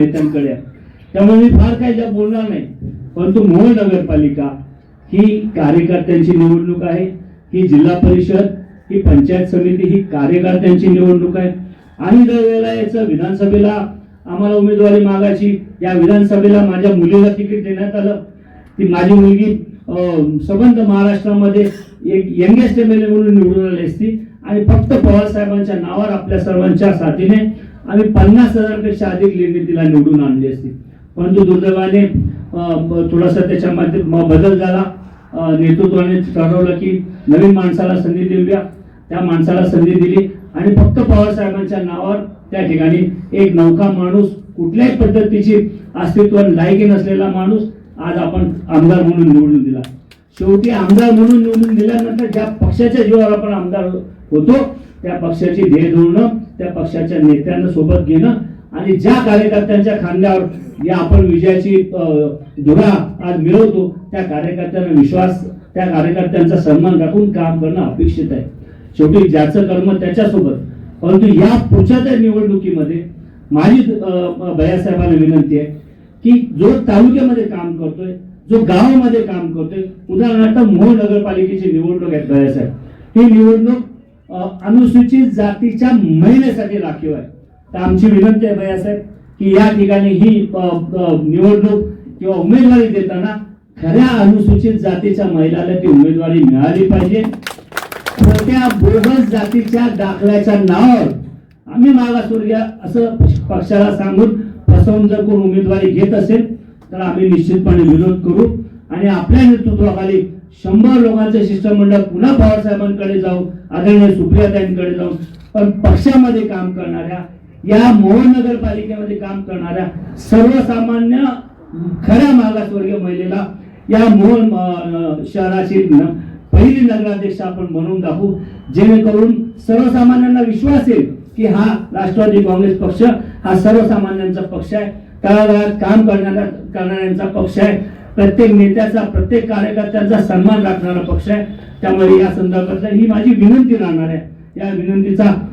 नेत्यांकडे. आहे. त्यामुळे मी फार काही ज्या बोलणार नाही परंतु मोहोळ नगरपालिका ही कार्यकर्त्यांची निवडणूक आहे ही जिल्हा परिषद ही पंचायत समिती ही कार्यकर्त्यांची निवडणूक आहे. आणि दरवेळेला याचं विधानसभेला आम्हाला उमेदवारी मागायची या विधानसभेला माझ्या मुलीला तिकीट देण्यात आलं. ती माझी मुलगी संबंध महाराष्ट्रामध्ये एक यंगेस्ट एम एल ए म्हणून निवडून आली असती. आणि फक्त पवारसाहेबांच्या नावावर आपल्या सर्वांच्या साथीने आम्ही पन्नास हजारपेक्षा अधिक लीडने तिला निवडून आणली असती. परंतु दुर्दैवाने थोडासा त्याच्यामध्ये बदल झाला. नेतृत्वाने ठरवलं की नवीन माणसाला संधी देऊया. त्या माणसाला संधी दिली आणि फक्त पवारसाहेबांच्या नावावर त्या ठिकाणी एक नौका माणूस कुठल्याही पद्धतीची अस्तित्व लायकी नसलेला माणूस आज आपण आमदार म्हणून निवडून दिला. शेवटी आमदार म्हणून निवडून दिल्यानंतर ज्या पक्षाच्या जीवावर आपण आमदार होतो त्या पक्षाची ध्येय धोरणं त्या पक्षाच्या नेत्यांना सोबत घेणं आणि ज्या कार्यकर्त्यांच्या खांद्यावर या आपण विजयाची धुरा आज मिळवतो त्या कार्यकर्त्यांना विश्वास त्या कार्यकर्त्यांचा सन्मान राखून काम करणं अपेक्षित आहे. शेवटी ज्याचं कर्म त्याच्यासोबत परंतु या पुढच्या त्या निवडणुकीमध्ये माझी भैयासाहेबांना विनंती आहे की जो तालुक्यामध्ये काम करतोय जो गावामध्ये काम करतोय उदाहरणार्थ मोहोळ नगरपालिकेची निवडणूक आहे भैयासाहेब. ही निवडणूक अनुसूचित जातीच्या महिलेसाठी राखीव आहे. तर आमची विनंती आहे भैयासाहेब की या ठिकाणी ही निवडणूक किंवा उमेदवारी देताना खऱ्या अनुसूचित जातीच्या महिलाला ती उमेदवारी मिळाली पाहिजे. खोट्या बोगस जातीच्या दाखल्याच्या नावावर आम्ही मागासवर्गीय असं पक्षाला सांगून फसवून जर कोण उमेदवारी घेत असेल तर आम्ही निश्चितपणे विरोध करू. आणि आपल्या नेतृत्वाखाली शंभर लोकांचं शिष्टमंडळ पुन्हा पवार साहेबांकडे जाऊ आदरणीय सुप्रियाताईंकडे जाऊ पण पक्षामध्ये काम करणाऱ्या या मोहन नगरपालिकेमध्ये काम करणाऱ्या सर्वसामान्य खऱ्या मागासवर्गीय महिलेला या मोहन अं, शहराची पहिली नगराध्यक्ष आपण बनवून दाखवू जेणेकरून सर्वसामान्यांना विश्वास येईल की हा राष्ट्रवादी काँग्रेस पक्ष हा सर्वसामान्यांचा पक्ष आहे. तळागाळात काम करणारा करणाऱ्यांचा पक्ष आहे. प्रत्येक नेत्याचा प्रत्येक कार्यकर्त्यांचा सन्मान राखणारा पक्ष आहे. त्यामुळे या संदर्भात ही माझी विनंती राहणार आहे. या विनंतीचा